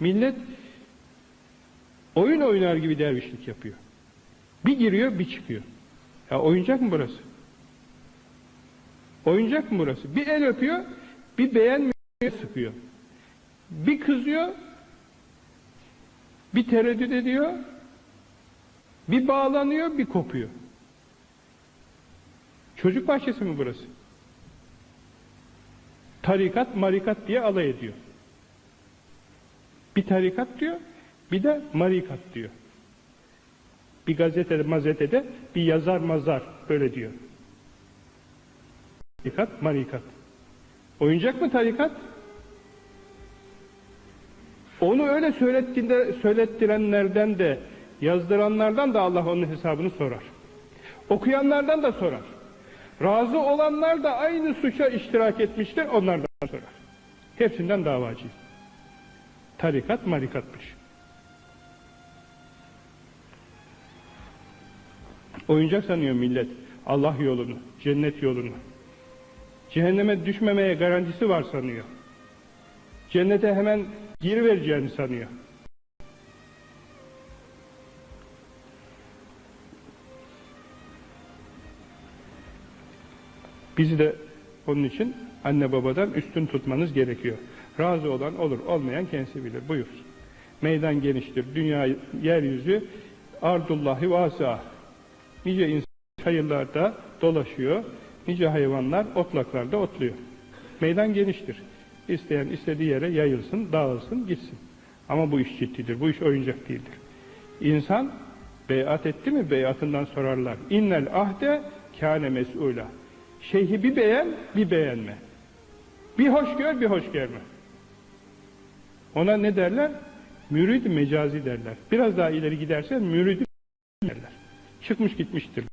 Millet oyun oynar gibi dervişlik yapıyor. Bir giriyor, bir çıkıyor. Ya oyuncak mı burası? Oyuncak mı burası? Bir el öpüyor, bir beğenmiyor, sıkıyor. Bir kızıyor, bir tereddüt ediyor, bir bağlanıyor, bir kopuyor. Çocuk bahçesi mi burası? Tarikat, marikat diye alay ediyor. Bir tarikat diyor, bir de marikat diyor. Bir gazetede, mazetede bir yazar mazar böyle diyor. Tarikat, marikat. Oyuncak mı tarikat? Onu öyle söylettiğinde, söylettirenlerden de, yazdıranlardan da Allah onun hesabını sorar. Okuyanlardan da sorar. Razı olanlar da aynı suça iştirak etmiştir, onlardan sorar. Hepsinden davacı. Tarikat marikatmış. Oyuncak sanıyor millet. Allah yolunu, cennet yolunu. Cehenneme düşmemeye garantisi var sanıyor. Cennete hemen girivereceğini sanıyor. Bizi de onun için anne babadan üstün tutmanız gerekiyor. Razı olan olur, olmayan kendisi bilir. Buyur. Meydan geniştir. Dünya, yeryüzü ardullahi vasa. Nice insan çayırlarda dolaşıyor. Nice hayvanlar otlaklarda otluyor. Meydan geniştir. İsteyen istediği yere yayılsın, dağılsın, gitsin. Ama bu iş ciddidir. Bu iş oyuncak değildir. İnsan beyat etti mi beyatından sorarlar. İnnel ahde kâne mes'ûlâ. Şeyhi bir beğen, bir beğenme. Bir hoş gör, bir hoş görme. Ona ne derler? Mürid mecazi derler. Biraz daha ileri gidersen müridi derler. Çıkmış gitmiştir.